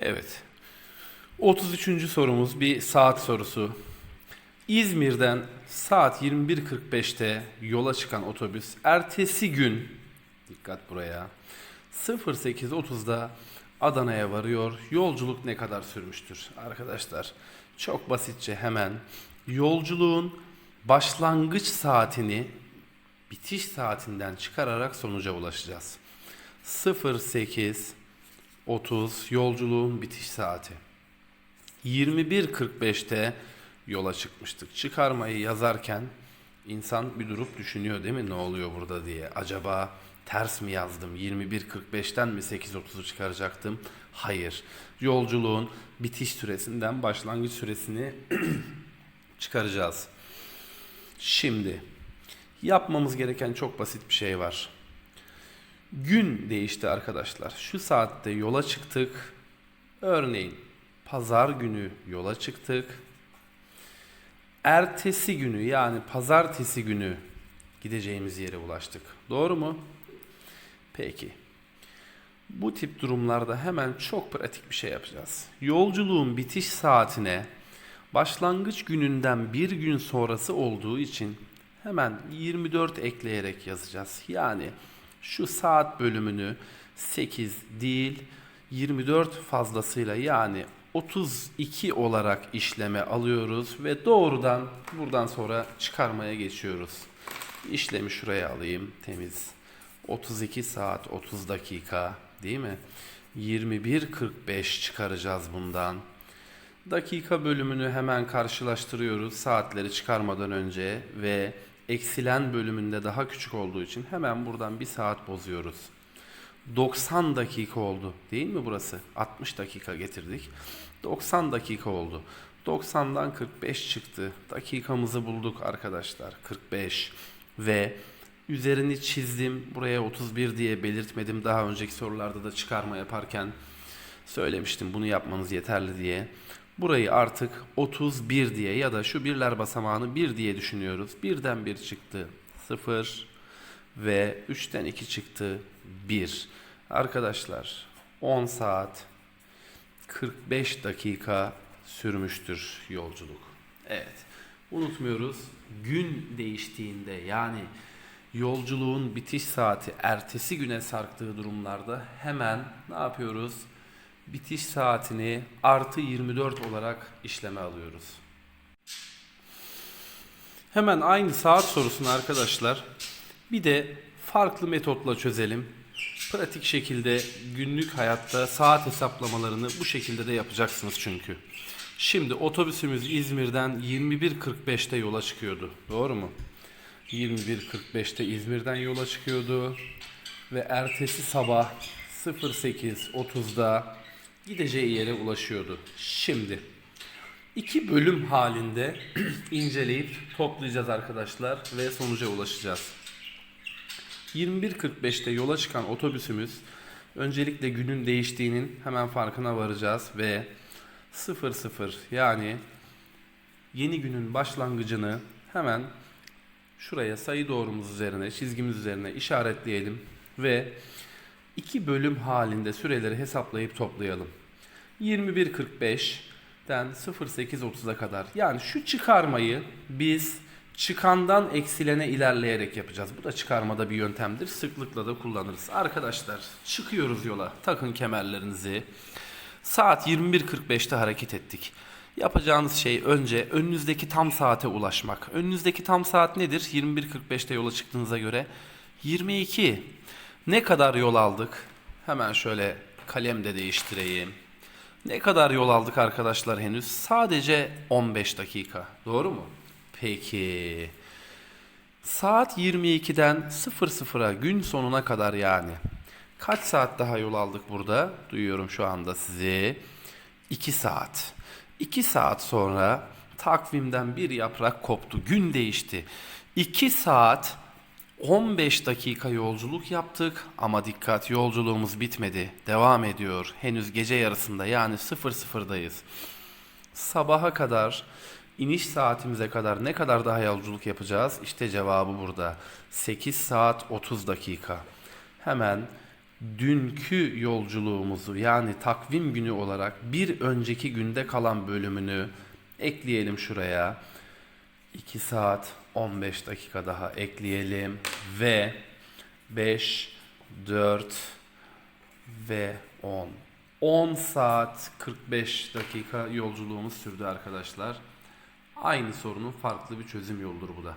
Evet. 33. sorumuz bir saat sorusu. İzmir'den saat 21.45'te yola çıkan otobüs ertesi gün dikkat buraya 08.30'da Adana'ya varıyor. Yolculuk ne kadar sürmüştür? Arkadaşlar çok basitçe hemen yolculuğun başlangıç saatini bitiş saatinden çıkararak sonuca ulaşacağız. 08 30 yolculuğun bitiş saati. 21.45'te yola çıkmıştık. Çıkarmayı yazarken insan bir durup düşünüyor değil mi ne oluyor burada diye. Acaba ters mi yazdım? 21.45'ten mi 8.30'u çıkaracaktım? Hayır. Yolculuğun bitiş süresinden başlangıç süresini çıkaracağız. Şimdi yapmamız gereken çok basit bir şey var. Gün değişti arkadaşlar. Şu saatte yola çıktık. Örneğin pazar günü yola çıktık. Ertesi günü yani pazartesi günü gideceğimiz yere ulaştık. Doğru mu? Peki. Bu tip durumlarda hemen çok pratik bir şey yapacağız. Yolculuğun bitiş saatine başlangıç gününden bir gün sonrası olduğu için hemen 24 ekleyerek yazacağız. Yani şu saat bölümünü 8 değil 24 fazlasıyla yani 32 olarak işleme alıyoruz ve doğrudan buradan sonra çıkarmaya geçiyoruz. İşlemi şuraya alayım temiz. 32 saat 30 dakika değil mi? 21.45 çıkaracağız bundan. Dakika bölümünü hemen karşılaştırıyoruz saatleri çıkarmadan önce ve eksilen bölümünde daha küçük olduğu için hemen buradan bir saat bozuyoruz. 90 dakika oldu değil mi burası? 60 dakika getirdik. 90 dakika oldu. 90'dan 45 çıktı. Dakikamızı bulduk arkadaşlar. 45 ve üzerini çizdim. Buraya 31 diye belirtmedim. Daha önceki sorularda da çıkarma yaparken söylemiştim bunu yapmanız yeterli diye. Burayı artık 31 diye ya da şu birler basamağını 1 diye düşünüyoruz. 1'den 1 çıktı 0 ve 3'ten 2 çıktı 1. Arkadaşlar 10 saat 45 dakika sürmüştür yolculuk. Evet. Unutmuyoruz. Gün değiştiğinde yani yolculuğun bitiş saati ertesi güne sarktığı durumlarda hemen ne yapıyoruz? Bitiş saatini artı 24 olarak işleme alıyoruz. Hemen aynı saat sorusunu arkadaşlar bir de farklı metotla çözelim. Pratik şekilde günlük hayatta saat hesaplamalarını bu şekilde de yapacaksınız çünkü. Şimdi otobüsümüz İzmir'den 21.45'te yola çıkıyordu. Doğru mu? 21.45'te İzmir'den yola çıkıyordu ve ertesi sabah 08.30'da gideceği yere ulaşıyordu. Şimdi iki bölüm halinde inceleyip toplayacağız arkadaşlar ve sonuca ulaşacağız. 21.45'te yola çıkan otobüsümüz öncelikle günün değiştiğinin hemen farkına varacağız ve 00 yani yeni günün başlangıcını hemen şuraya sayı doğrumuz üzerine, çizgimiz üzerine işaretleyelim ve iki bölüm halinde süreleri hesaplayıp toplayalım. 21.45'den 08.30'a kadar yani şu çıkarmayı biz çıkandan eksilene ilerleyerek yapacağız. Bu da çıkarmada bir yöntemdir. Sıklıkla da kullanırız. Arkadaşlar çıkıyoruz yola. Takın kemerlerinizi. Saat 21.45'te hareket ettik. Yapacağınız şey önce önünüzdeki tam saate ulaşmak. Önünüzdeki tam saat nedir? 21.45'te yola çıktığınıza göre 22. Ne kadar yol aldık? Hemen şöyle kalem de değiştireyim. Ne kadar yol aldık arkadaşlar henüz? Sadece 15 dakika. Doğru mu? Peki. Saat 22'den 00'a gün sonuna kadar yani. Kaç saat daha yol aldık burada? Duyuyorum şu anda sizi. 2 saat. 2 saat sonra takvimden bir yaprak koptu. Gün değişti. 2 saat 15 dakika yolculuk yaptık ama dikkat yolculuğumuz bitmedi. Devam ediyor. Henüz gece yarısında yani 00'dayız. Sabaha kadar iniş saatimize kadar ne kadar daha yolculuk yapacağız? İşte cevabı burada. 8 saat 30 dakika. Hemen dünkü yolculuğumuzu yani takvim günü olarak bir önceki günde kalan bölümünü ekleyelim şuraya. 2 saat 15 dakika daha ekleyelim ve 5 4 ve 10 10 saat 45 dakika yolculuğumuz sürdü arkadaşlar. Aynı sorunun farklı bir çözüm yoludur bu da.